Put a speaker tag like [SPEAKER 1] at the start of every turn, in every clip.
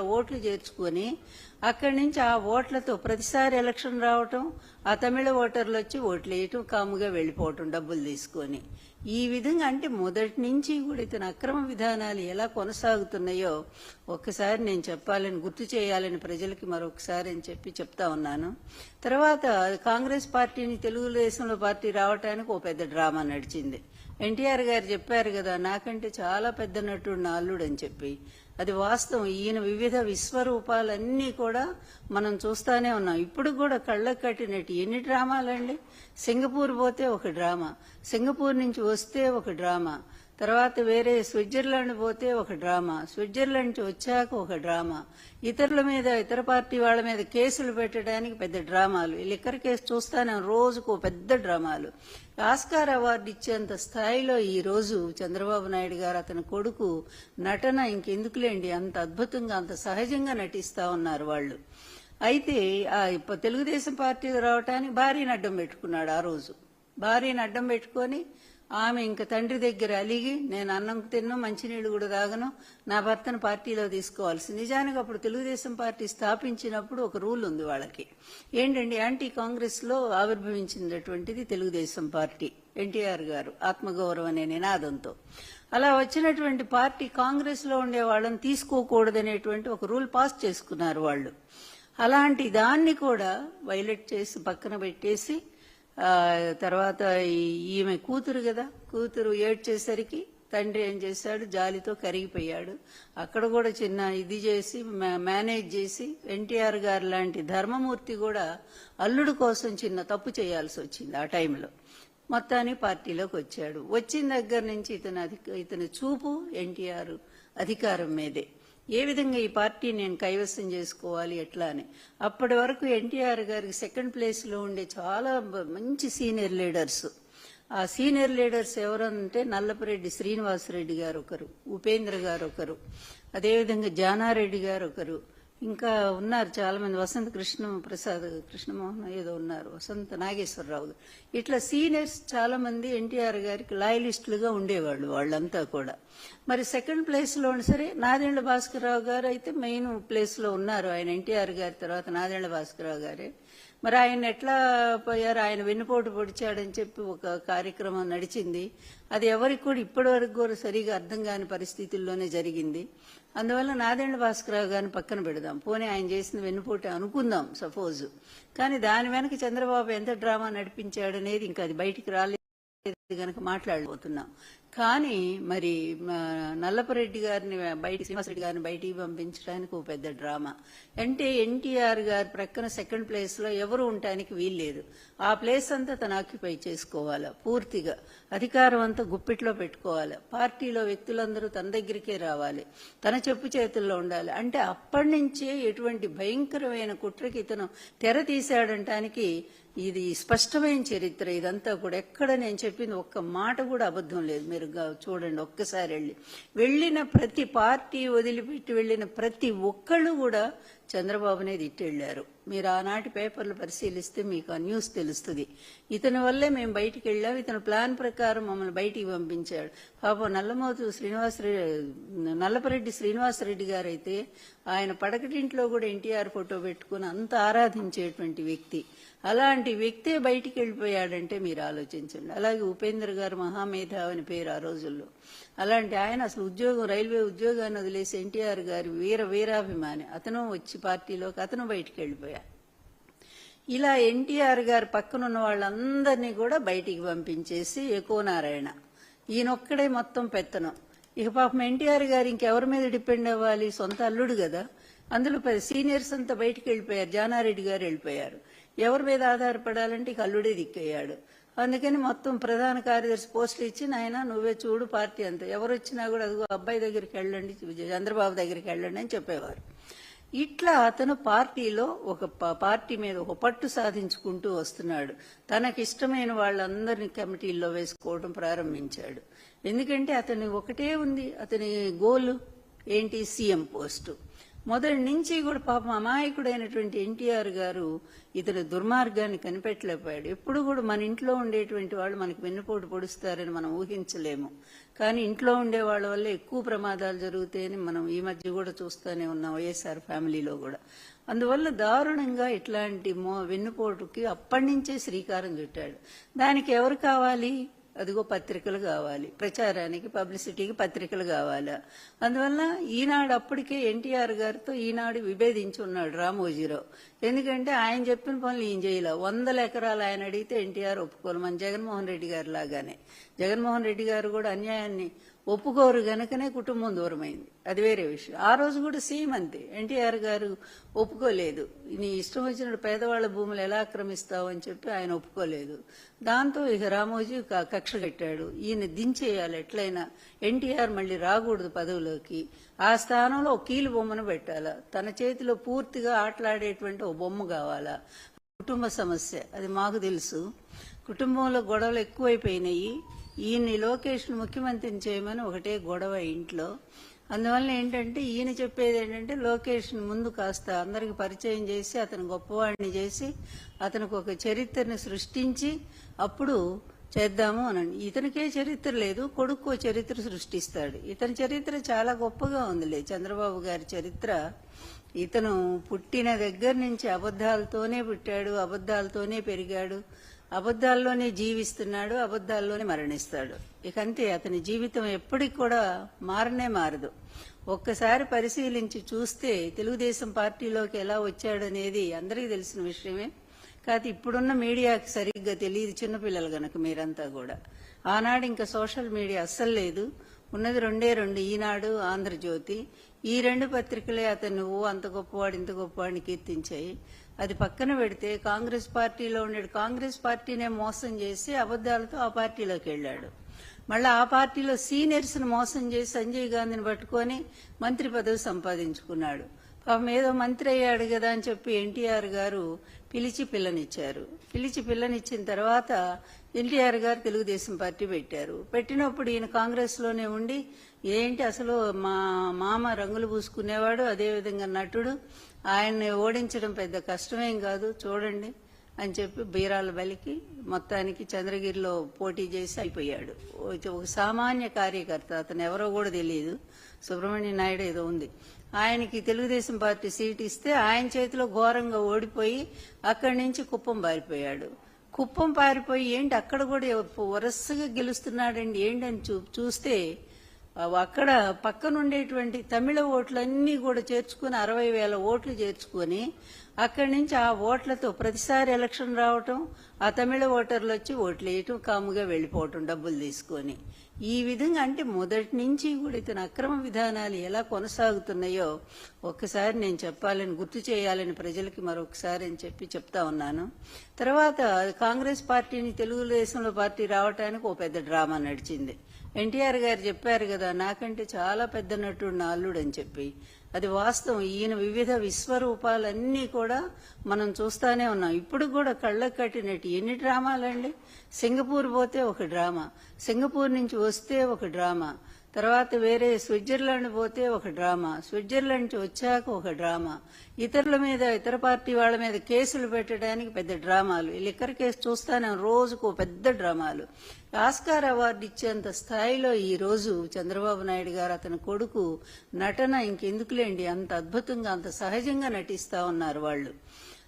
[SPEAKER 1] వందల ఓట్లు చేర్చుకొని అక్కడి నుంచి ఆ ఓట్లతో ప్రతిసారి ఎలక్షన్ రావటం ఆ తమిళ ఓటర్లు వచ్చి ఓట్లు వేయటం కాముగా వెళ్ళిపోవటం డబ్బులు తీసుకొని. ఈ విధంగా అంటే మొదటి నుంచి కూడా ఇతని అక్రమ విధానాలు ఎలా కొనసాగుతున్నాయో ఒక్కసారి నేను చెప్పాలని గుర్తు చేయాలని ప్రజలకి మరొకసారి అని చెప్పి చెప్తా ఉన్నాను. తర్వాత కాంగ్రెస్ పార్టీని తెలుగుదేశంలో పార్టీ రావటానికి ఓ పెద్ద డ్రామా నడిచింది. ఎన్టీఆర్ గారు చెప్పారు కదా నాకంటే చాలా పెద్ద నటుడు నా అల్లుడు అని చెప్పి. అది వాస్తవం. ఈయన వివిధ విశ్వరూపాలన్నీ కూడా మనం చూస్తానే ఉన్నాం. ఇప్పుడు కూడా కళ్ళకు కట్టినట్టు. ఎన్ని డ్రామాలండి? సింగపూర్ పోతే ఒక డ్రామా. సింగపూర్ నుంచి వస్తే ఒక డ్రామా. తర్వాత వేరే స్విట్జర్లాండ్ పోతే ఒక డ్రామా. స్విట్జర్లాండ్ వచ్చాక ఒక డ్రామా. ఇతరుల మీద ఇతర పార్టీ వాళ్ళ మీద కేసులు పెట్టడానికి పెద్ద డ్రామాలు. లిక్కర్ కేసు చూస్తానే రోజుకు పెద్ద డ్రామాలు. ఆస్కార్ అవార్డు ఇచ్చేంత స్థాయిలో ఈ రోజు చంద్రబాబు నాయుడు గారు అతని కొడుకు నటన ఇంకెందుకులేండి? అంత అద్భుతంగా అంత సహజంగా నటిస్తా ఉన్నారు వాళ్ళు. అయితే ఆ ఇప్ప- తెలుగుదేశం పార్టీకి రావటానికి భారీని అడ్డం పెట్టుకున్నాడు ఆ రోజు. భారీని అడ్డం పెట్టుకొని ఆమె ఇంక తండ్రి దగ్గర అలిగి నేను అన్నం తిన్ను మంచినీళ్ళు కూడా తాగను నా భర్తను పార్టీలో తీసుకోవాల్సి నిజానికి అప్పుడు తెలుగుదేశం పార్టీ స్థాపించినప్పుడు ఒక రూల్ ఉంది వాళ్ళకి. ఏంటండి యాంటీ కాంగ్రెస్లో ఆవిర్భవించినటువంటిది తెలుగుదేశం పార్టీ ఎన్టీఆర్ గారు ఆత్మగౌరవం అనే నినాదంతో. అలా వచ్చినటువంటి పార్టీ కాంగ్రెస్లో ఉండే వాళ్ళని తీసుకోకూడదనేటువంటి ఒక రూల్ పాస్ చేసుకున్నారు వాళ్ళు. అలాంటి దాన్ని కూడా వైలెట్ చేసి పక్కన పెట్టేసి తర్వాత ఈమె కూతురు కదా కూతురు ఏడ్చేసరికి తండ్రి ఏం చేశాడు? జాలితో కరిగిపోయాడు. అక్కడ కూడా చిన్న ఇది చేసి మా- మేనేజ్ చేసి ఎన్టీఆర్ గారు లాంటి ధర్మమూర్తి కూడా అల్లుడు కోసం చిన్న తప్పు చేయాల్సి వచ్చింది ఆ టైంలో. మొత్తాన్ని పార్టీలోకి వచ్చాడు. వచ్చిన దగ్గర నుంచి ఇతను అధిక ఇతని చూపు ఎన్టీఆర్ అధికారం మీదే. ఏ విధంగా ఈ పార్టీ నేను కైవసం చేసుకోవాలి ఎట్లా అని. అప్పటి వరకు ఎన్టీఆర్ గారికి సెకండ్ ప్లేస్లో ఉండే చాలా మంచి సీనియర్ లీడర్స్ ఆ సీనియర్ లీడర్స్ ఎవరంటే నల్లపరెడ్డి శ్రీనివాసరెడ్డి గారు ఒకరు ఉపేంద్ర గారు ఒకరు అదేవిధంగా జానారెడ్డి గారు ఒకరు ఇంకా ఉన్నారు చాలా మంది వసంత కృష్ణ ప్రసాద్ కృష్ణమోహన్ ఏదో ఉన్నారు. వసంత నాగేశ్వరరావు గారు. ఇట్లా సీనియర్స్ చాలా మంది ఎన్టీఆర్ గారికి లాయలిస్టులుగా ఉండేవాళ్ళు వాళ్ళంతా కూడా. మరి సెకండ్ ప్లేస్లో ఉన్న సరే నాదెండ్ల భాస్కరరావు గారు అయితే మెయిన్ ప్లేస్లో ఉన్నారు. ఆయన ఎన్టీఆర్ గారి తర్వాత నాదెండ్ల భాస్కరరావు గారే. మరి ఆయన ఎట్లా పోయారు? ఆయన వెన్నుపోటు పొడిచాడని చెప్పి ఒక కార్యక్రమం నడిచింది. అది ఎవరికి కూడా ఇప్పటి వరకు కూడా సరిగా అర్థం కాని పరిస్థితుల్లోనే జరిగింది. అందువల్ల నాదెండ్ల భాస్కరరావు గారిని పక్కన పెడదాం. పోనీ ఆయన చేసిన వెన్నుపోటు అనుకుందాం సపోజ్. కానీ దాని వెనక చంద్రబాబు ఎంత డ్రామా నడిపించాడనేది ఇంకా అది బయటికి రాలేదు. కనుక మాట్లాడబోతున్నాం. కానీ మరి మా నల్లపరెడ్డి గారిని బయట శ్రీనివాసరెడ్డి గారిని బయటికి పంపించడానికి ఒక పెద్ద డ్రామా. అంటే ఎన్టీఆర్ గారి ప్రక్కన సెకండ్ ప్లేస్లో ఎవరు ఉండటానికి వీల్లేదు. ఆ ప్లేస్ అంతా తను ఆక్యుపై చేసుకోవాలా పూర్తిగా. అధికారం అంతా గుప్పిట్లో పెట్టుకోవాలి పార్టీలో వ్యక్తులందరూ తన దగ్గరికే రావాలి తన చెప్పు చేతుల్లో ఉండాలి. అంటే అప్పటి నుంచే ఎటువంటి భయంకరమైన కుట్రకి ఇతను తెర తీశాడంటానికి ఇది స్పష్టమైన చరిత్ర ఇదంతా కూడా ఎక్కడ నేను చెప్పింది ఒక్క మాట కూడా అబద్ధం లేదు. మీరు చూడండి ఒక్కసారి వెళ్ళి. వెళ్ళిన ప్రతి పార్టీ వదిలిపెట్టి వెళ్ళిన ప్రతి ఒక్కళ్ళు కూడా చంద్రబాబునే తిట్టెళ్ళారు. మీరు ఆనాటి పేపర్లు పరిశీలిస్తే మీకు ఆ న్యూస్ తెలుస్తుంది. ఇతని వల్లే మేము బయటికి వెళ్ళాం. ఇతని ప్లాన్ ప్రకారం మమ్మల్ని బయటికి పంపించాడు. పాపం నల్లమోతు శ్రీనివాసరెడ్డి నల్లపరెడ్డి శ్రీనివాసరెడ్డి గారైతే ఆయన పడకటింట్లో కూడా ఎన్టీఆర్ ఫోటో పెట్టుకుని అంత ఆరాధించేటువంటి వ్యక్తి. అలాంటి వ్యక్తే బయటికి వెళ్ళిపోయాడంటే మీరు ఆలోచించండి. అలాగే ఉపేంద్ర గారు మహామేధావి అని పేరు ఆ రోజుల్లో. అలాంటి ఆయన అసలు ఉద్యోగం రైల్వే ఉద్యోగాన్ని వదిలేసి ఎన్టీఆర్ గారి వీర వీరాభిమాని. అతను వచ్చి పార్టీలోకి అతను బయటికి వెళ్ళిపోయాడు. ఇలా ఎన్టీఆర్ గారు పక్కనున్న వాళ్ళందరినీ కూడా బయటికి పంపించేసి ఎకోనారాయణ నారాయణ ఈయనొక్కడే మొత్తం పెత్తనం. ఇక పాపం ఎన్టీఆర్ గారు ఇంకెవరి మీద డిపెండ్ అవ్వాలి? సొంత అల్లుడు కదా. అందులో పది సీనియర్స్ అంతా బయటికి వెళ్ళిపోయారు. జానారెడ్డి గారు వెళ్ళిపోయారు. ఎవరి మీద ఆధారపడాలంటే ఇక అల్లుడే దిక్కయ్యాడు అందుకని మొత్తం ప్రధాన కార్యదర్శి పోస్టులు ఇచ్చి నాయన నువ్వే చూడు పార్టీ అంతా. ఎవరు వచ్చినా కూడా అదిగో అబ్బాయి దగ్గరికి వెళ్ళండి చంద్రబాబు దగ్గరికి వెళ్ళండి అని చెప్పేవారు. ఇట్లా అతను పార్టీలో ఒక ప- పార్టీ మీద ఒక పట్టు సాధించుకుంటూ వస్తున్నాడు. తనకిష్టమైన వాళ్ళందరినీ కమిటీల్లో వేసుకోవడం ప్రారంభించాడు. ఎందుకంటే అతని ఒకటే ఉంది. అతని గోలు ఏంటి? CM post. మొదటి నుంచి కూడా పాపం అమాయకుడైనటువంటి ఎన్టీఆర్ గారు ఇతని దుర్మార్గాన్ని కనిపెట్టలేకపోయాడు. ఎప్పుడు కూడా మన ఇంట్లో ఉండేటువంటి వాళ్ళు మనకి వెన్నుపోటు పొడుస్తారని మనం ఊహించలేము. కానీ ఇంట్లో ఉండే వాళ్ళ వల్ల ఎక్కువ ప్రమాదాలు జరుగుతాయని మనం ఈ మధ్య కూడా చూస్తూనే ఉన్నాం వైఎస్ఆర్ ఫ్యామిలీలో కూడా. అందువల్ల దారుణంగా ఇట్లాంటి మో వెన్నుపోటుకి అప్పటి నుంచే శ్రీకారం చుట్టాడు. దానికి ఎవరు కావాలి? అదిగో పత్రికలు కావాలి. ప్రచారానికి పబ్లిసిటీకి పత్రికలు కావాలి? అందువల్ల ఈనాడు అప్పటికే ఎన్టీఆర్ గారితో ఈనాడు విభేదించి ఉన్నాడు రామోజీరావు. ఎందుకంటే ఆయన చెప్పిన పనులు ఈయన చేయలే. వందల ఎకరాలు ఆయన అడిగితే ఎన్టీఆర్ ఒప్పుకోరు మన జగన్మోహన్ రెడ్డి గారు లాగానే. జగన్మోహన్ రెడ్డి గారు కూడా అన్యాయాన్ని ఒప్పుకోరు గనుకనే కుటుంబం దూరమైంది. అది వేరే విషయం. ఆ రోజు కూడా సేమ్ అంతే. ఎన్టీఆర్ గారు ఒప్పుకోలేదు. నీ ఇష్టం వచ్చినట్టు పేదవాళ్ళ భూములు ఎలా ఆక్రమిస్తావు అని చెప్పి ఆయన ఒప్పుకోలేదు. దాంతో ఇక రామోజీ క- కక్ష కట్టాడు. ఈయన దించేయాలి. ఎట్లయినా ఎన్టీఆర్ మళ్ళీ రాకూడదు పదవిలోకి. ఆ స్థానంలో ఒక కీలు బొమ్మను పెట్టాలా? తన చేతిలో పూర్తిగా ఆటలాడేటువంటి ఓ బొమ్మ కావాలా? కుటుంబ సమస్య. అది మాకు తెలుసు. కుటుంబంలో గొడవలు ఎక్కువైపోయినాయి. ఈయన్ని లోకేష్ను ముఖ్యమంత్రిని చేయమని ఒకటే గొడవ ఇంట్లో. అందువల్ల ఏంటంటే ఈయన చెప్పేది ఏంటంటే లోకేష్ ముందు కాస్త అందరికి పరిచయం చేసి అతను గొప్పవాడిని చేసి అతనికి ఒక చరిత్రని సృష్టించి అప్పుడు చేద్దాము అనండి ఇతనికే చరిత్ర లేదు కొడుకు చరిత్ర సృష్టిస్తాడు. ఇతని చరిత్ర చాలా గొప్పగా ఉందిలే. చంద్రబాబు గారి చరిత్ర ఇతను పుట్టిన దగ్గర నుంచి అబద్ధాలతోనే పుట్టాడు అబద్ధాలతోనే పెరిగాడు. అబద్ధాల్లోనే జీవిస్తున్నాడు అబద్ధాల్లోనే మరణిస్తాడు. ఇక అంతే అతని జీవితం ఎప్పటికి కూడా మారనే మారదు. ఒక్కసారి పరిశీలించి చూస్తే తెలుగుదేశం పార్టీలోకి ఎలా వచ్చాడనేది అందరికీ తెలిసిన విషయమే. కాదు ఇప్పుడున్న మీడియాకి సరిగ్గా తెలియదు చిన్నపిల్లలు గనక మీరంతా కూడా. ఆనాడు ఇంకా సోషల్ మీడియా అస్సలు లేదు. ఉన్నది రెండే రెండు ఈనాడు ఆంధ్రజ్యోతి ఈ రెండు పత్రికలే అతను నువ్వు అంత గొప్పవాడు ఇంత గొప్పవాడిని కీర్తించాయి. అది పక్కన పెడితే కాంగ్రెస్ పార్టీలో ఉండే కాంగ్రెస్ పార్టీనే మోసం చేసి అబద్ధాలతో ఆ పార్టీలోకి వెళ్ళాడు. మళ్ళీ ఆ పార్టీలో సీనియర్స్ను మోసం చేసి సంజయ్ గాంధీని పట్టుకొని మంత్రి పదవి సంపాదించుకున్నాడు. పాపం ఏదో మంత్రి అయ్యాడు కదా అని చెప్పి ఎన్టీఆర్ గారు పిలిచి పిల్లనిచ్చారు. పిలిచి పిల్లనిచ్చిన తర్వాత ఎన్టీఆర్ గారు తెలుగుదేశం పార్టీ పెట్టారు. పెట్టినప్పుడు ఈయన కాంగ్రెస్లోనే ఉండి ఏంటి అసలు మా మామ రంగులు పూసుకునేవాడు అదేవిధంగా నటుడు ఆయన్ని ఓడించడం పెద్ద కష్టమేం కాదు చూడండి అని చెప్పి బీరాల బలికి మొత్తానికి చంద్రగిరిలో పోటీ చేసి అయిపోయాడు. ఒక సామాన్య కార్యకర్త అతను ఎవరో కూడా తెలియదు సుబ్రహ్మణ్య నాయుడు ఏదో ఉంది. ఆయనకి తెలుగుదేశం పార్టీ సీట్ ఇస్తే ఆయన చేతిలో ఘోరంగా ఓడిపోయి అక్కడి నుంచి కుప్పం పారిపోయాడు. కుప్పం పారిపోయి ఏంటి? అక్కడ కూడా వరుసగా గెలుస్తున్నాడండి. ఏంటి అని చూ చూస్తే అక్కడ పక్కనుండేటువంటి తమిళ ఓట్లన్నీ కూడా చేర్చుకుని అరవై వేల ఓట్లు చేర్చుకొని అక్కడి నుంచి ఆ ఓట్లతో ప్రతిసారి ఎలక్షన్ రావటం ఆ తమిళ ఓటర్లు వచ్చి ఓట్లు వేయటం కాముగా వెళ్ళిపోవటం డబ్బులు తీసుకొని. ఈ విధంగా అంటే మొదటి నుంచి కూడా ఇతని అక్రమ విధానాలు ఎలా కొనసాగుతున్నాయో ఒక్కసారి నేను చెప్పాలని గుర్తు చేయాలని ప్రజలకి మరొకసారి అని చెప్పి చెప్తా ఉన్నాను. తర్వాత కాంగ్రెస్ పార్టీని తెలుగుదేశంలో పార్టీ రావటానికి ఓ పెద్ద డ్రామా నడిచింది. ఎన్టీఆర్ గారు చెప్పారు కదా నాకంటే చాలా పెద్ద నటుడు నా అల్లుడు అని చెప్పి. అది వాస్తవం. ఈయన వివిధ విశ్వరూపాలన్నీ కూడా మనం చూస్తానే ఉన్నాం. ఇప్పుడు కూడా కళ్ళకు కట్టినట్టు ఎన్ని డ్రామాలండి? సింగపూర్ పోతే ఒక డ్రామా. సింగపూర్ నుంచి వస్తే ఒక డ్రామా. తర్వాత వేరే స్విట్జర్లాండ్ పోతే ఒక డ్రామా. స్విట్జర్లాండ్ నుంచి వచ్చాక ఒక డ్రామా. ఇతరుల మీద ఇతర పార్టీ వాళ్ళ మీద కేసులు పెట్టడానికి పెద్ద డ్రామాలు. లిక్కర్ కేసు చూస్తాను రోజుకు ఓ పెద్ద డ్రామాలు. ఆస్కార్ అవార్డు ఇచ్చేంత స్థాయిలో ఈ రోజు చంద్రబాబు నాయుడు గారు అతని కొడుకు నటన ఇంకెందుకులేండి? అంత అద్భుతంగా అంత సహజంగా నటిస్తా ఉన్నారు వాళ్ళు.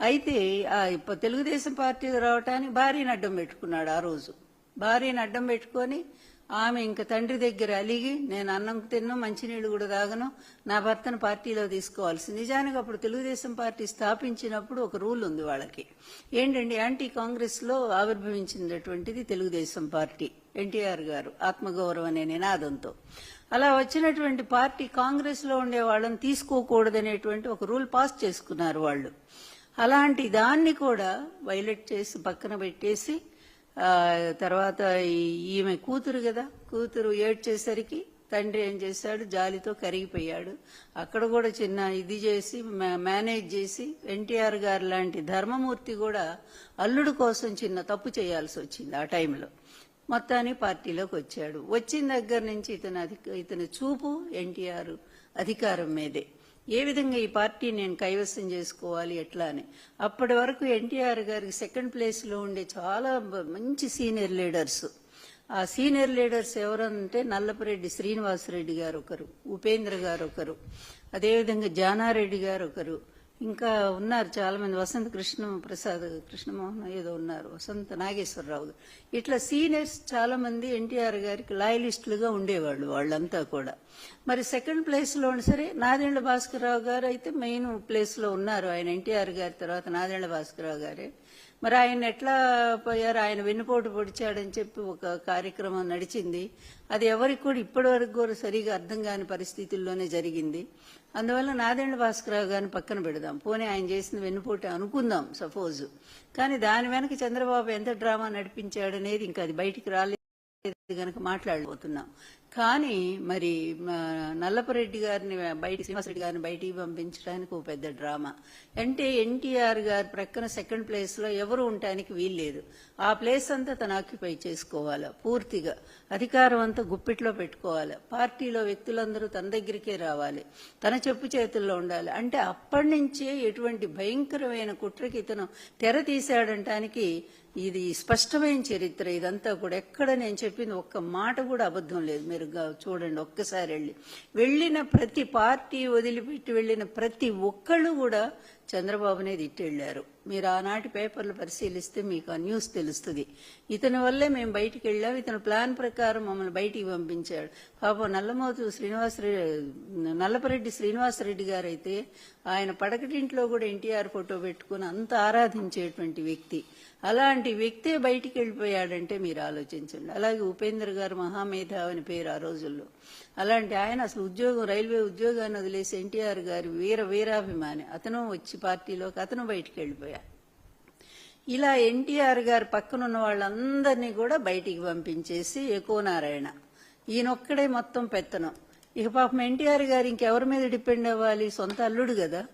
[SPEAKER 1] అయితే ఆ ఇప్ప- తెలుగుదేశం పార్టీ రావటానికి భార్యను అడ్డం పెట్టుకున్నాడు ఆ రోజు. భార్యను అడ్డం పెట్టుకొని ఆమె ఇంక తండ్రి దగ్గర అలిగి నేను అన్నం తిన్ను మంచినీళ్ళు కూడా తాగను నా భర్తను పార్టీలో తీసుకోవాల్సి నిజానికి అప్పుడు తెలుగుదేశం పార్టీ స్థాపించినప్పుడు ఒక రూల్ ఉంది వాళ్ళకి. ఏంటండి యాంటీ కాంగ్రెస్లో ఆవిర్భవించినటువంటిది తెలుగుదేశం పార్టీ ఎన్టీఆర్ గారు ఆత్మగౌరవం అనే నినాదంతో. అలా వచ్చినటువంటి పార్టీ కాంగ్రెస్లో ఉండే వాళ్ళని తీసుకోకూడదనేటువంటి ఒక రూల్ పాస్ చేసుకున్నారు వాళ్ళు. అలాంటి దాన్ని కూడా వైలెట్ చేసి పక్కన పెట్టేసి తర్వాత ఈ- ఈమె కూతురు కదా కూతురు ఏడ్చేసరికి తండ్రి ఏం చేశాడు? జాలితో కరిగిపోయాడు. అక్కడ కూడా చిన్న ఇది చేసి మేనేజ్ చేసి ఎన్టీఆర్ గారు లాంటి ధర్మమూర్తి కూడా అల్లుడు కోసం చిన్న తప్పు చేయాల్సి వచ్చింది ఆ టైంలో. మొత్తాన్ని పార్టీలోకి వచ్చాడు. వచ్చిన దగ్గర నుంచి ఇతను అధిక ఇతని చూపు ఎన్టీఆర్ అధికారం మీదే. ఏ విధంగా ఈ పార్టీ నేను కైవసం చేసుకోవాలి ఎట్లా అని. అప్పటి వరకు ఎన్టీఆర్ గారికి సెకండ్ ప్లేస్లో ఉండే చాలా మంచి సీనియర్ లీడర్స్. ఆ సీనియర్ లీడర్స్ ఎవరంటే నల్లపరెడ్డి శ్రీనివాసరెడ్డి గారు ఒకరు ఉపేంద్ర గారు ఒకరు అదేవిధంగా జానారెడ్డి గారు ఒకరు ఇంకా ఉన్నారు చాలా మంది వసంత కృష్ణ ప్రసాద్ కృష్ణమోహన్ ఏదో ఉన్నారు. వసంత నాగేశ్వరరావు. ఇట్లా సీనియర్స్ చాలా మంది ఎన్టీఆర్ గారికి లాయలిస్టులుగా ఉండేవాళ్ళు వాళ్ళంతా కూడా. మరి సెకండ్ ప్లేస్లో ఉన్న సరే నాదెండ్ల భాస్కరరావు గారు అయితే మెయిన్ ప్లేస్లో ఉన్నారు. ఆయన ఎన్టీఆర్ గారి తర్వాత నాదెండ్ల భాస్కరరావు గారే. మరి ఆయన ఎట్లా పోయారు? ఆయన వెన్నుపోటు పొడిచాడని చెప్పి ఒక కార్యక్రమం నడిచింది. అది ఎవరికి కూడా ఇప్పటి వరకు కూడా సరిగా అర్థం కాని పరిస్థితుల్లోనే జరిగింది. అందువల్ల నాదెండ్ల భాస్కరరావు గారిని పక్కన పెడదాం. పోనీ ఆయన చేసిన వెన్నుపోటు అనుకుందాం సపోజ్. కానీ దాని వెనక చంద్రబాబు ఎంత డ్రామా నడిపించాడనేది ఇంకా అది బయటికి రాలేదు. గనక మాట్లాడబోతున్నాం. కానీ మరి మా నల్లపరెడ్డి గారిని బయట శ్రీనివాసరెడ్డి గారిని బయటికి పంపించడానికి ఒక పెద్ద డ్రామా. అంటే ఎన్టీఆర్ గారి ప్రక్కన సెకండ్ ప్లేస్లో ఎవరు ఉండటానికి వీల్లేదు ఆ ప్లేస్ అంతా తను ఆక్యుపై చేసుకోవాలి పూర్తిగా. అధికారం అంతా గుప్పిట్లో పెట్టుకోవాలి. పార్టీలో వ్యక్తులందరూ తన దగ్గరికే రావాలి. తన చెప్పు చేతుల్లో ఉండాలి. అంటే అప్పటి నుంచే ఎటువంటి భయంకరమైన కుట్రకి ఇతను తెర తీశాడంటానికి ఇది స్పష్టమైన చరిత్ర ఇదంతా కూడా ఎక్కడ నేను చెప్పింది ఒక్క మాట కూడా అబద్ధం లేదు. మీరు చూడండి ఒక్కసారి వెళ్ళి. వెళ్ళిన ప్రతి పార్టీ వదిలిపెట్టి వెళ్ళిన ప్రతి ఒక్కళ్ళు కూడా చంద్రబాబునే తిట్టెళ్ళారు. మీరు ఆనాటి పేపర్లు పరిశీలిస్తే మీకు ఆ న్యూస్ తెలుస్తుంది. ఇతని వల్లే మేము బయటికి వెళ్ళాం. ఇతను ప్లాన్ ప్రకారం మమ్మల్ని బయటికి పంపించాడు. పాపం నల్లమోతు శ్రీనివాసరెడ్డి నల్లపరెడ్డి శ్రీనివాసరెడ్డి గారు అయితే ఆయన పడకటింట్లో కూడా ఎన్టీఆర్ ఫోటో పెట్టుకుని అంత ఆరాధించేటువంటి వ్యక్తి. అలాంటి వ్యక్తే బయటికి వెళ్ళిపోయాడంటే మీరు ఆలోచించండి. అలాగే ఉపేంద్ర గారు మహామేధావి అని పేరు ఆ రోజుల్లో. అలాంటి ఆయన అసలు ఉద్యోగం రైల్వే ఉద్యోగాన్ని వదిలేసి ఎన్టీఆర్ గారి వీర వీరాభిమాని. అతను వచ్చి పార్టీలోకి అతను బయటికి వెళ్ళిపోయాడు ఇలా ఎన్టీఆర్ గారు పక్కనున్న వాళ్ళందరినీ కూడా బయటికి పంపించేసి ఎకోనారాయణ నారాయణ ఈయనొక్కడే మొత్తం పెత్తనం. ఇక పాపం ఎన్టీఆర్ గారు ఇంకెవరి మీద డిపెండ్ అవ్వాలి? సొంత అల్లుడు కదా.